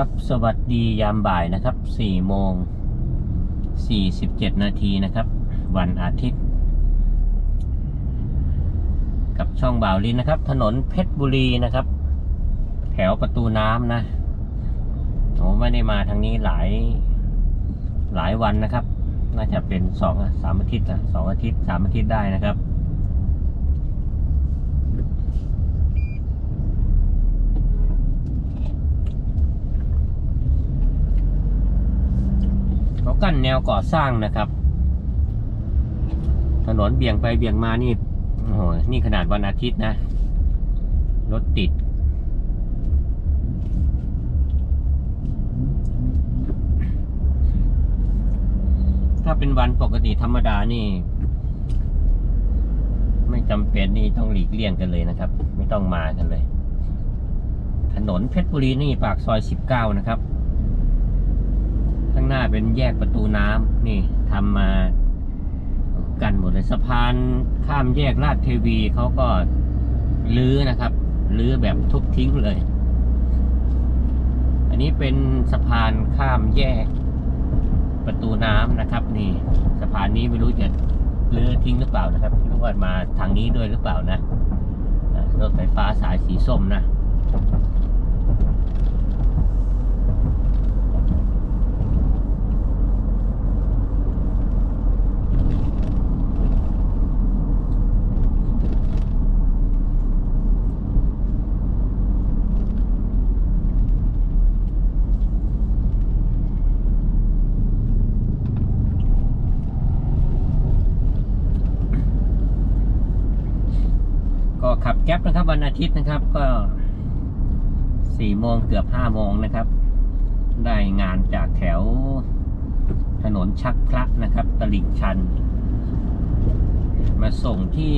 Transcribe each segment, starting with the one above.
ครับ สวัสดียามบ่ายนะครับ4โมง47 นาทีนะครับ วันอาทิตย์ กับช่องบ่าวลินนะครับ ถนนเพชรบุรีนะครับ แถวประตูน้ำนะผมไม่ได้มาทางนี้หลายหลายวันนะครับ น่าจะเป็นสองสามอาทิตย์นะสองอาทิตย์สามอาทิตย์ได้นะครับ กั้นแนวก่อสร้างนะครับ ถนนเบี่ยงไปเบี่ยงมานี่โอ้โหนี่ขนาดวันอาทิตย์นะ รถติด ถ้าเป็นวันปกติธรรมดานี่ ไม่จำเป็นนี่ต้องหลีกเลี่ยงกันเลยนะครับ ไม่ต้องมากันเลย ถนนเพชรบุรีนี่ปากซอย 19 นะครับ ข้างหน้าเป็นแยกประตูน้ำนี่ทำมากันหมดเลยสะพานข้ามแยกลาดเทวีเขาก็ลื้อนะครับลื้อแบบทุบทิ้งเลย อันนี้เป็นสะพานข้ามแยกประตูน้ำนะครับ นี่สะพานนี้ไม่รู้จะลื้อทิ้งหรือเปล่านะครับไม่รู้ว่ามาทางนี้ด้วยหรือเปล่านะรถไฟฟ้าสายสีส้มนะ นะครับวันอาทิตย์นะครับก็สี่โมงเกือบห้าโมงนะครับ ได้งานจากแถวถนนชักพระนะครับ ตลิ่งชัน มาส่งที่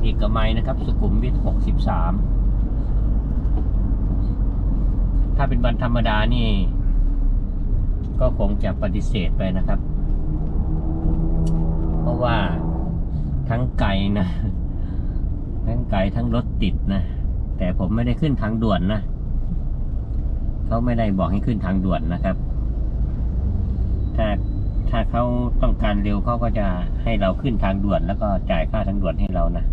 เอกมัยนะครับ สุขุมวิทหกสิบสามถ้าเป็นวันธรรมดานี่ ก็คงจะปฏิเสธไปนะครับ เพราะว่าทั้งไกลนะ ทั้งไกลทั้งรถติดนะ แต่ผมไม่ได้ขึ้นทางด่วนนะเขาไม่ได้บอกให้ขึ้นทางด่วนนะครับ ถ้าถ้าเขาต้องการเร็วเขาก็จะให้เราขึ้นทางด่วน แล้วก็จ่ายค่าทางด่วนให้เรานะ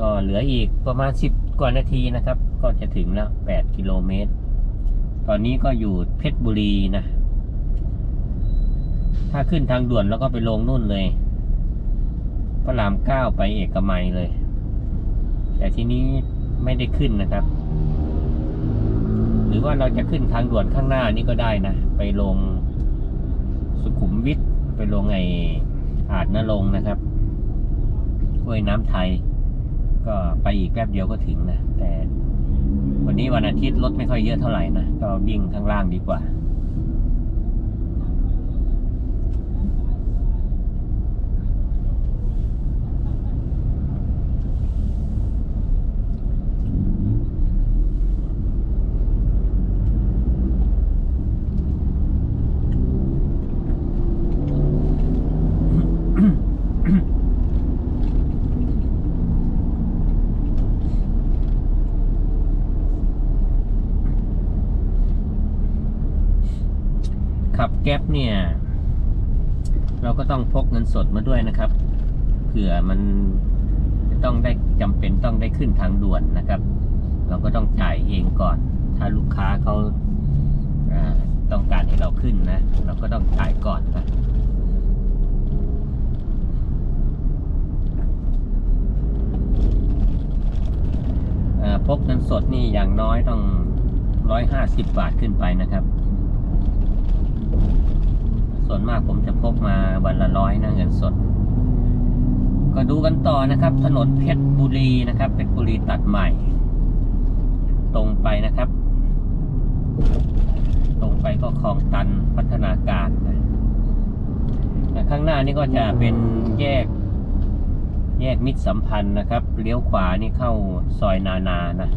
ก็เหลืออีกประมาณสิบกว่านาทีนะครับ ก็จะถึงแล้วแปดกิโลเมตร ตอนนี้ก็อยู่เพชรบุรีนะ ถ้าขึ้นทางด่วนแล้วก็ไปลงนู่นเลยพระรามเก้าไปเอกมัยเลย แต่ทีนี้ไม่ได้ขึ้นนะครับ หรือว่าเราจะขึ้นทางด่วนข้างหน้านี่ก็ได้นะ ไปลงสุขุมวิทไปลงไออาจนรงนะครับห้วยน้ำไทย ก็ไปอีกแป๊บเดียวก็ถึงนะ แต่วันนี้วันอาทิตย์รถไม่ค่อยเยอะเท่าไหร่นะ ก็วิ่งข้างล่างดีกว่า ขับแก๊ปเนี่ย เราก็ต้องพกเงิน สดมาด้วยนะครับเผื่อมันต้องได้จำเป็นต้องได้ขึ้นทางด่วนนะครับ เราก็ต้องจ่ายเองก่อน ถ้าลูกค้าเขาต้องการให้เราขึ้นนะ เราก็ต้องจ่ายก่อนนะอ่าพกเงินสดนี่อย่างน้อยต้องร้อยห้าสิบบาทขึ้นไปนะครับ ส่วนมากผมจะพกมาวันละร้อยนะเงินสด ก็ดูกันต่อนะครับ ถนนเพชรบุรีนะครับเพชรบุรีตัดใหม่ ตรงไปนะครับ ตรงไปก็คลองตันพัฒนาการนะแต่ข้างหน้านี่ก็จะเป็นแยก แยกมิตรสัมพันธ์นะครับ เลี้ยวขวานี่เข้าซอยนานานะ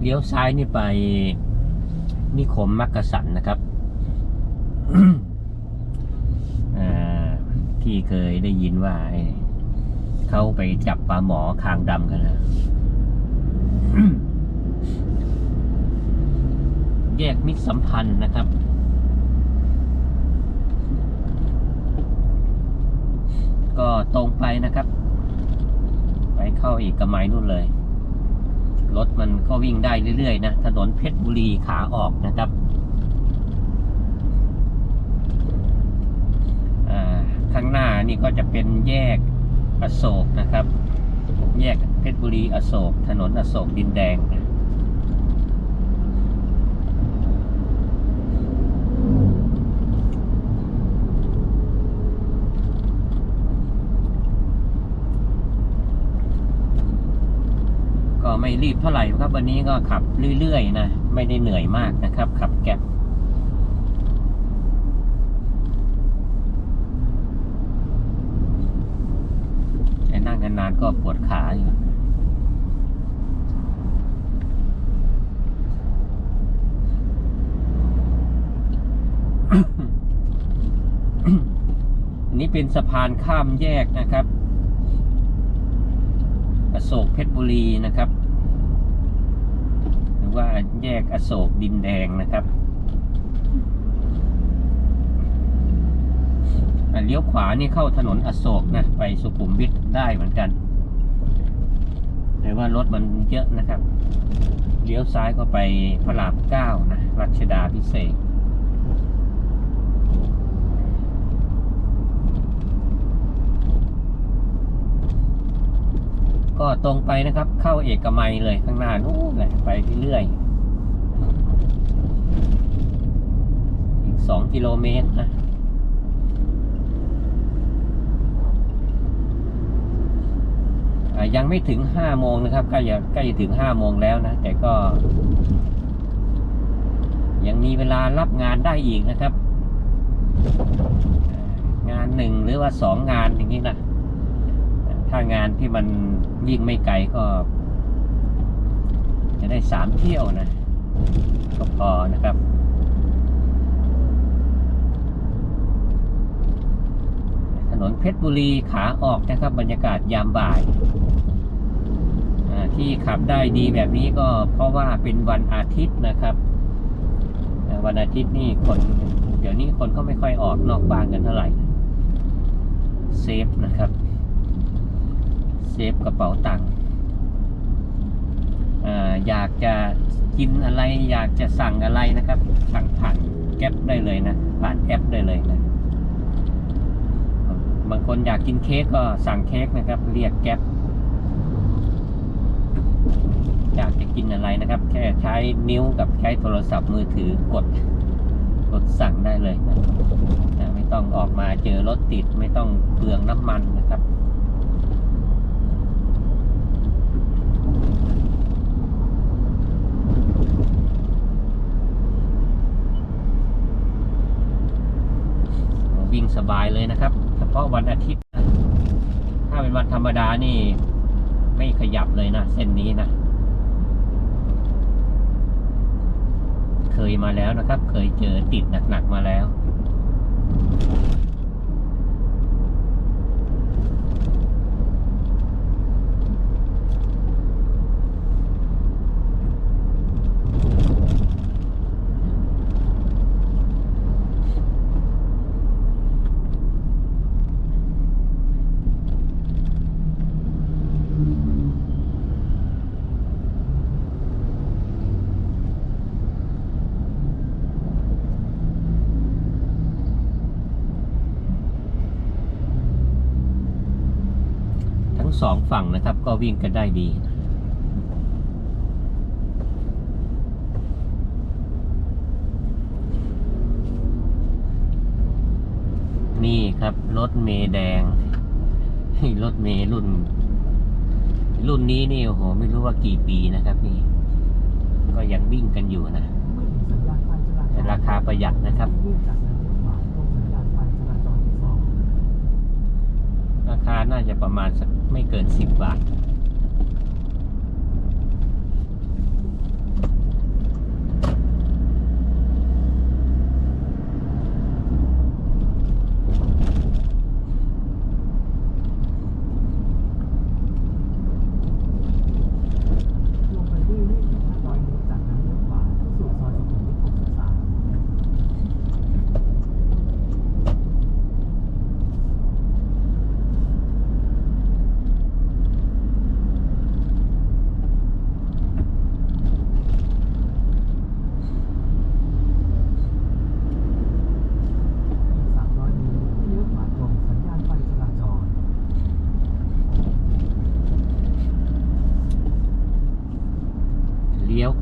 เลี้ยวซ้ายนี่ไปนิคมมักกะสันนะครับที่เคยได้ยินว่าเขาไปจับปลาหมอคางดำกันนะแยกมิตรสัมพันธ์นะครับ ก็ตรงไปนะครับ ไปเข้าอีกกระไมนู่นเลย รถมันก็วิ่งได้เรื่อยๆนะถนนเพชรบุรีขาออกนะครับข้างหน้านี่ก็จะเป็นแยกอโศกนะครับ แยกเพชรบุรีอโศก ถนนอโศกดินแดงนะก็ไม่ รีบเท่าไหร่ครับ วันนี้ก็ขับเรื่อยๆนะ ไม่ได้เหนื่อยมากนะครับ ขับแก๊ปแต่นั่งนานๆก็ปวดขาอยู่อันนี้เป็นสะพานข้ามแยกนะครับอโศกเพชรบุรีนะครับ รือว่าแยกอโศกดินแดงนะครับเลี้ยวขวานี่เข้าถนนอโศกนะไปสุขุมวิทได้เหมือนกัน แต่ว่ารถมันเยอะนะครับ เลี้ยวซ้ายก็ไปพระรามเก้านะรัชดาพิเศษ ก็ตรงไปนะครับ เข้าเอกมัยเลยข้างหน้านู้นเลยไปเรื่อยอีกสองกิโลเมตรนะยังไม่ถึงห้าโมงนะครับใกล้จะใกล้จะถึงห้าโมงแล้วนะ แต่ก็ ยังมีเวลารับงานได้อีกนะครับ งานหนึ่งหรือว่าสองงานอย่างนี้นะ ถ้างานที่มันยิ่งไม่ไกลก็ จะได้สามเที่ยวนะก็พอนะครับถนนเพชรบุรีขาออกนะครับ บรรยากาศยามบ่ายอ่าที่ขับได้ดีแบบนี้ก็เพราะว่าเป็นวันอาทิตย์นะครับ วันอาทิตย์นี่คน เดี๋ยวนี้คนก็ไม่ค่อยออกนอกบ้านกันเท่าไหร่เซฟนะครับ ฟกระเป๋าตังค์อ่าอยากจะกินอะไรอยากจะสั่งอะไรนะครับ สั่งผ่านแก๊ปได้เลยนะ ผ่านแอปได้เลยนะ บางคนอยากกินเค้กก็สั่งเค้กนะครับ เรียกแก๊ปอยากจะกินอะไรนะครับ แค่ใช้นิ้วกับใช้โทรศัพท์มือถือกดกดสั่งได้เลยนะไม่ต้องออกมาเจอรถติดไม่ต้องเปลืองน้ำมันนะครับ วิ่งสบายเลยนะครับ เฉพาะวันอาทิตย์นะถ้าเป็นวันธรรมดานี่ ไม่ขยับเลยนะ เส้นนี้นะ เคยมาแล้วนะครับ เคยเจอติดหนักๆมาแล้ว งสองฝั่งนะครับ ก็วิ่งกันได้ดีนะนี่ครับ รถเมย์แดง รถเมย์รุ่น รุ่นนี้นี่โอ้โห ไม่รู้ว่ากี่ปีนะครับ นี่ ก็ยังวิ่งกันอยู่นะไม่เห็นสัญญาณไฟจราจแต่รราคาประหยัดนะครับ น่าจะประมาณสักไม่เกินสิบบาท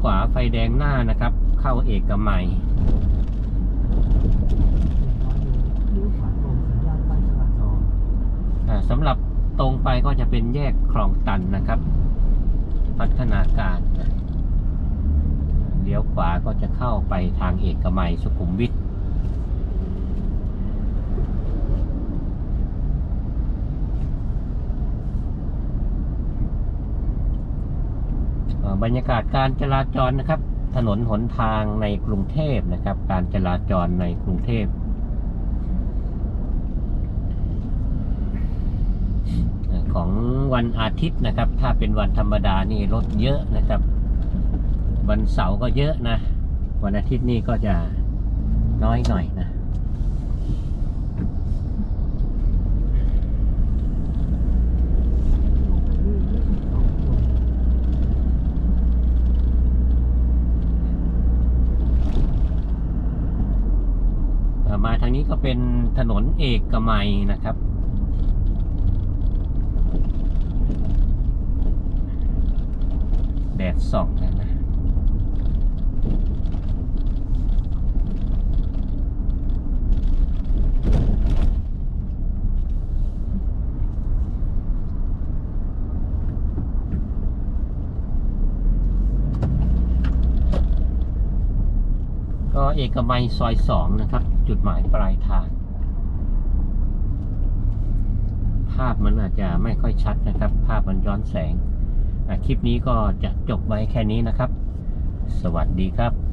ขวาไฟแดงหน้านะครับ เข้าเอกมัย100เมตรเลี้ยวขวาตรงสัญญาณไฟจราจอสำหรับตรงไปก็จะเป็นแยกคลองตันนะครับ พัฒนาการเลี้ยวขวาก็จะเข้าไปทางเอกมัยสุขุมวิทอ่า บรรยากาศการจราจรนะครับ ถนนหนทางในกรุงเทพนะครับ การจราจรในกรุงเทพของวันอาทิตย์นะครับ ถ้าเป็นวันธรรมดานี่รถเยอะนะครับ วันเสาร์ก็เยอะนะ วันอาทิตย์นี่ก็จะน้อยหน่อยนะ ลงไปเรื่อย22กิโล เอ่อมางนี้ก็เป็นถนนเอกมัยนะครับ แดดส่องนะนะ ก็เอกมัยซอยสองนะครับ จุดหมายปลายทาง ภาพมันอาจจะไม่ค่อยชัดนะครับ ภาพมันย้อนแสง คลิปนี้ก็จะจบไว้แค่นี้นะครับ สวัสดีครับ